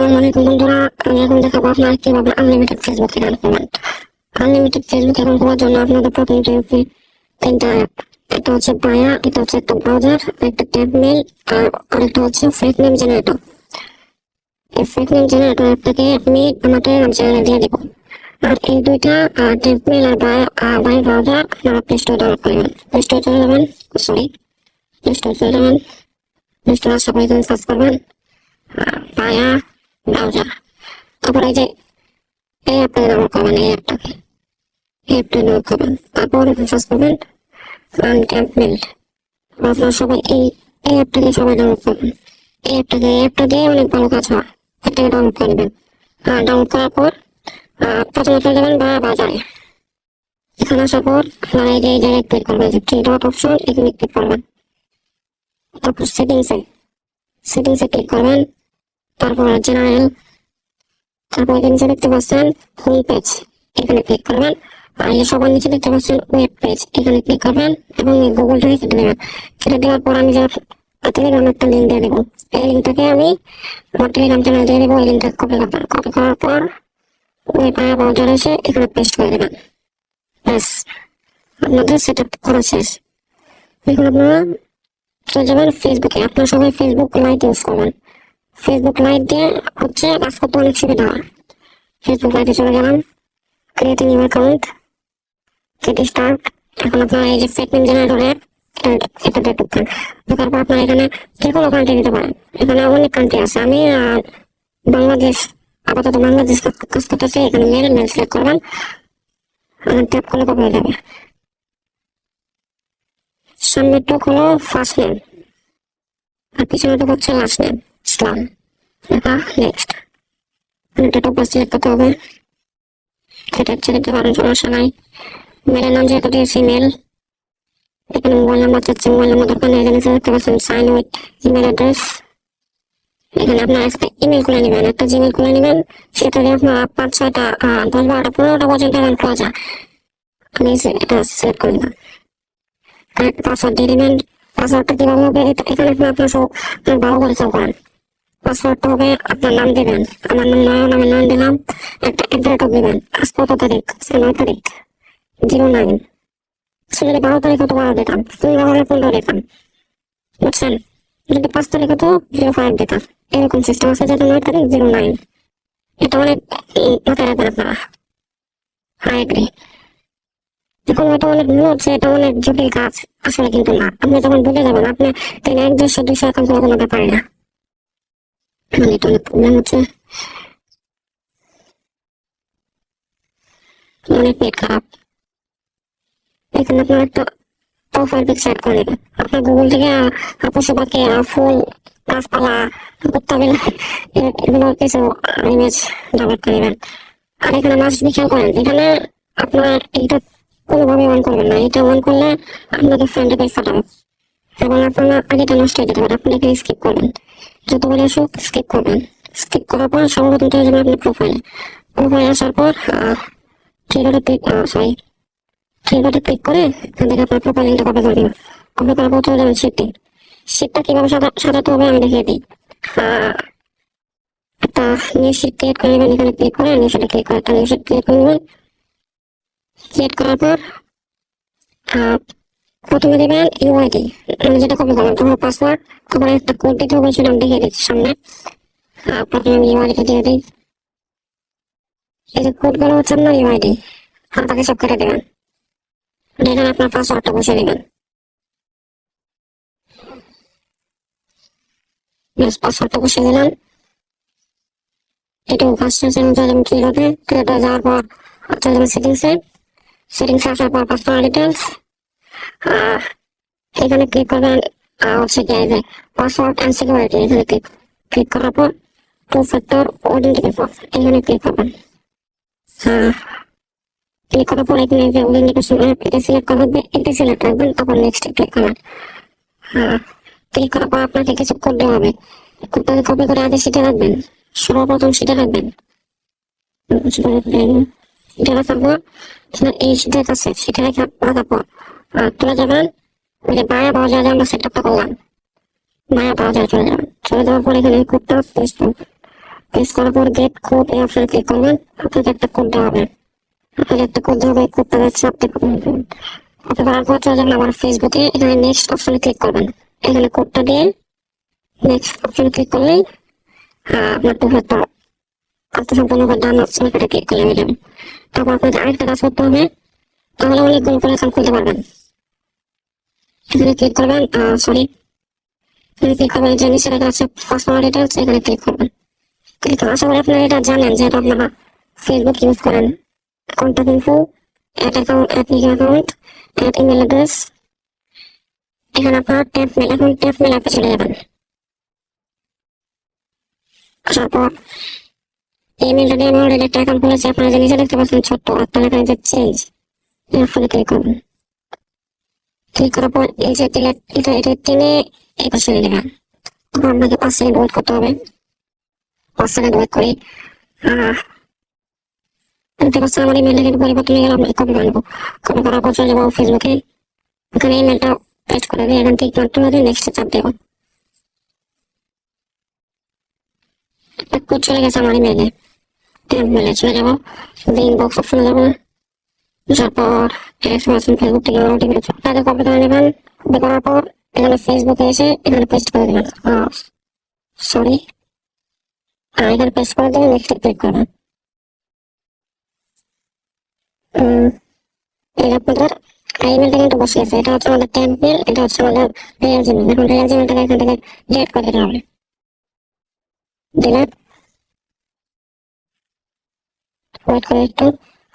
আসসালামু আলাইকুম বন্ধুরা। আমি এখন দেখাবো আপনারা কীভাবে আনলিমিটেড ফেসবুক অ্যাকাউন্ট করবেন আনলিমিটেড ফেসবুক অ্যাকাউন্ট করার জন্য আপনাদের প্রথমে হচ্ছে তিনটা অ্যাপ একটা হচ্ছে বায়া এটা হচ্ছে একটা ব্রাউজার একটা ট্যাব মেল আর আরেকটা হচ্ছে ফেক নেম জেনারেটর এই ফেক নেম জেনারেটর অ্যাপটাকে আমি আমার টেলিগ্রাম দিয়ে দেবো। আর এই দুইটা ট্যাব মেল আর বায়া বাই ব্রাউজার আপনারা প্লে স্টোর ডাউনলোড করবেন। প্লে স্টোর চলে যাবেন সরি প্লে চলে যাবেন। প্লে আসার পরে সার্চ করবেন পায়া ব্রাউজার তারপর এই যে, এই অ্যাপটা ডাউনলোড করবেন এই অ্যাপটাকে। এই অ্যাপটা ডাউনলোড করবেন তারপর সার্চ করবেন আনট্যাম্পমেন্ট আপনারা সবাই এই এই অ্যাপটাকে সবাই ডাউনলোড করবেন। এই অ্যাপটাকে, এই অ্যাপটা দিয়ে অনেক ভালো কাজ হয়। এটাকে ডাউনলোড করে নেবেন। ডাউনলোড করার পর প্রথমে চলে যাবেন বা বাজারে। এখানে আসার পর আপনারা এই যে জায়গায় ক্লিক করবেন থ্রি ডট অপশন এখানে ক্লিক করবেন। তারপর সেটিংসে সেটিংসে ক্লিক করবেন। তারপর জেনারেল তারপর এখানে নিচে দেখতে পাচ্ছেন হোম পেজ এখানে ক্লিক করবেন। আর এই সবার নিচে দেখতে পাচ্ছেন ওয়েব পেজ এখানে ক্লিক করবেন এবং এই গুগলটাকে কেটে দেবেন কেটে দেওয়ার পর আমি যে টেলিগ্রাম একটা লিঙ্ক দিয়ে দেবো। এই লিঙ্কটাকে আমি আমার টেলিগ্রাম চ্যানেল দিয়ে দেবো, এই লিঙ্কটা কপি করবেন কপি করার পর ওই পায়া ব্রাউজার এসে এখানে পেস্ট করে দেবেন ব্যাস, আপনাদের সেট আপ করা শেষ। এখন আপনারা চলে যাবেন ফেসবুকে আপনারা সবাই ফেসবুক লাইট ইউজ করবেন। ফেসবুক লাইট দিয়ে হচ্ছে কাজ করতে অনেক সুবিধা হয়। ফেসবুক লাইটে চলে গেলাম। Creating new account get start এখন আপনার এই যে ফেক নেম জেনারেটরের এটাতে ঢুকবেন ঢোকার পর আপনারা এখানে যে কোনো কান্ট্রি পারেন। এখানে অনেক কান্ট্রি আছে। আমি বাংলাদেশ, আপাতত বাংলাদেশ কাজ- করতেছি। এখানে মেল মেল সিলেক্ট করবেন। ট্যাপ করলে কবে হয়ে যাবে। সামনেরটুক হলো ফার্স্ট নেম আর পিছনেটুক হচ্ছে লাস্ট নেম ইসলাম নেক্সট হবে। সেটা হচ্ছে দিতে মেলের নাম যেহেতু দিয়েছি মেল এখানে মোবাইল নাম্বার চাচ্ছে মোবাইল নাম্বার এখানে দেখতে পাচ্ছেন সাইন উইথ ইমেল অ্যাড্রেস এখানে আপনার একটা ইমেল খুলে নেবেন। একটা জিমেল খুলে নেবেন। সেটা দিয়ে আপনার পাঁচ, ছয়টা দশ, বারোটা, পনেরোটা পর্যন্ত অ্যাকাউন্ট খোলা যায়। আমি এটা সিলেক্ট করে দিলাম। পাসওয়ার্ড দিয়ে দেবেন। পাসওয়ার্ডটা কীভাবে হবে? এখানে আপনি আপনার সব করে সব করেন। পাসওয়ার্ডটা হবে আপনার নাম দেবেন। আমার নাম নয়ন, আমি নাম দিলাম। একটা দেবেন। আজ কত তারিখ? নয় তারিখ। Zero nine. যদি বারো তারিখ হতো বারো দিতাম। হলে পনেরো দিতাম। বুঝছেন? যদি পাঁচ তারিখ হতো জিরো ফাইভ দিতাম। এরকম সিস্টেম আছে নয় তারিখ, জিরো নাইন। এটা অনেক মাথায় রাখবেন আপনারা। হাই এগ্রি এখন এটা অনেক মনে হচ্ছে এটা অনেক জটিল কাজ। আসলে কিন্তু না। আপনি যখন বুঝে যাবেন, আপনি তাই এক দেড়শো, দুইশো এখন কোনো কোনো ব্যাপারে না। মানে এটা অনেক প্রবলেম হচ্ছে অনেক পেট এখানে আপনার একটা প্রোফাইল পিক সেট করে আপনার গুগল থেকে পশু পাখি ফুল, গাছপালা, কুত্তা বিলা এগুলো কিছু ইমেজ ডাউনলোড করে আর এখানে মাস খেয়াল করেন, এখানে আপনার এটা কোনোভাবে অন করবেন না। এটা অন করলে আপনাদের ফ্রেন্ডে পেজ ফাটাবে এবং আপনার আগেটা নষ্ট হয়ে যেতে পারে। আপনি এখানে স্কিপ করবেন। যতবার আসুক স্কিপ করবেন। স্কিপ করার পর সর্বপ্রথম চলে যাবেন আপনার প্রোফাইলে প্রোফাইলে আসার পর থ্রিডটে ক্লিক সরি থ্রিডটে ক্লিক করে এখান থেকে আপনার প্রোফাইল লিঙ্কটা কপি করে দিন কপি করার পর চলে যাবেন শীটে শীটটা কীভাবে সাজা- সাজাতে হবে আমি দেখিয়ে দিই। একটা নিউ শীট ক্রিয়েট করে নেবেন, এখানে ক্লিক করে নিউ শীটে ক্লিক করে, একটা নিউ শীট ক্রিয়েট করে নেবেন। ক্রিয়েট করার পর প্রথমে দেবেন ইউআইডি মানে যেটা কপি করবেন তোমার পাসওয়ার্ড তারপরে একটা কোড দিতে হবে সেটা আমি দেখিয়ে দিচ্ছি সামনে। আহ, প্রথমে আমি ইউআইডিটা দিয়ে দিই। এই যে কোডগুলো হচ্ছে আপনার ইউআইডি আর বাকি সব কেটে দেবেন। এখানে আপনার পাসওয়ার্ডটা বসে দেবেন। পাসওয়ার্ডটা বসে দিলাম। এটা ফার্স্ট চলে যাবেন কীভাবে এটা যাওয়ার পর সেটিংসে সেটিংসে আসার পর পাসওয়ার্ড ডিটেলস এখানে ক্লিক করবেন হচ্ছে কি যে পাসওয়ার্ড অ্যান্ড সিকিউরিটি এখানে ক্লিক ক্লিক করার পর টু ফ্যাক্টর অথেন্টিকেশন এখানে ক্লিক করবেন। হ্যাঁ ক্লিক করার পর এখানে যে অথেন্টিকেশন এটা সিলেক্ট করা হবে এটা সিলেক্ট রাখবেন, তারপর নেক্সট ক্লিক করবেন। হ্যাঁ ক্লিক করার পর আপনাকে কিছু কোড দেওয়া হবে। কোডটাকে কপি করে আগে সেটা রাখবেন, সর্বপ্রথম সেটা রাখবেন। সেটা রাখার পর এই সেটা আছে সেটা রেখে রাখার পর চলে যাবেন ওই যে বায়া পাওয়া যায় আমরা সেট আপটা করলাম বায়া পাওয়া যায় চলে যাবেন চলে যাওয়ার পর এখানে কোডটা পেস্ট করবেন প্রেস করার পর গেট কোড এই অপশনে ক্লিক করবেন আপনাকে একটা কোড দেওয়া হবে। আপনাকে একটা কোড দেওয়া হবে কোডটা যাচ্ছে আপনি আপনি করার চলে যাবেন আমার ফেসবুকে এখানে নেক্সট অপশনে ক্লিক করবেন। এখানে কোডটা দিয়ে নেক্সট অপশনে ক্লিক করলেই আহ, আপনার কাজটা সম্পূর্ণ করে ডান অপশনে ক্লিক হয়ে যাবে। তারপর আপনাকে আরেকটা কাজ করতে হবে। তাহলে অনেকগুলো করে অ্যাকাউন্ট খুলতে পারবেন। এখানে ক্লিক করবেন সরি এখানে ক্লিক করবেন, যে নিচে লেখা আছে পাসওয়ার্ড ডিটেলস এখানে ক্লিক করবেন। ক্লিক করে আশা আপনারা এটা জানেন যেহেতু আপনারা ফেসবুক ইউজ করেন। Contact info at account at account at email address এখানে আপনার ট্যাপ মেল এখন ট্যাপ মেল অ্যাপে চলে যাবেন। আসার পর এই মেলটা দিয়ে আমি অলরেডি একটা অ্যাকাউন্ট খুলেছি, আপনারা যে নিচে দেখতে পাচ্ছেন ছোট্ট একটা লেখা যে চেঞ্জ এর ফলে ক্লিক করবেন। ক্লিক করার পর এই যে ডিলেট এটা এটা টেনে এই পাশে নেবেন তখন আপনাকে পাঁচ সেকেন্ড ওয়েট করতে হবে। পাঁচ সেকেন্ড ওয়েট করি। পাচ্ছেন আমার ইমেলটা কিন্তু পরিবর্তন হয়ে গেল, আমি কপি করে নেব। কপি করার পর চলে যাব ফেসবুকে ওখানে ইমেলটা পেস্ট করে দিয়ে এখান থেকে নেক্সট চাপ দেবো। চলে গেছে আমার ইমেলে মেলে চলে যাব। ইনবক্স অপশনে যাব তারপর এক্সপ্রেশন ফেসবুক থেকে ওটি পেয়েছে তাদের কপি করে নেবেন। কপি করার পর এখানে ফেসবুকে এসে এখানে পেস্ট করে দেবেন। সরি এখানে পেস্ট করে দেবেন নেক্সট ক্লিক করবেন। এই আপনাদের ইমেলটা কিন্তু বসে আছে এটা হচ্ছে আমাদের টেম্পেল এটা হচ্ছে আমাদের রিয়েল জিমেল এখন রিয়েল জিমেলটাকে এখান থেকে ডিলিট করে দিতে হবে। ডিলিট ওয়েট করে একটু।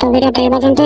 তো ভিডিওটা এই পর্যন্ত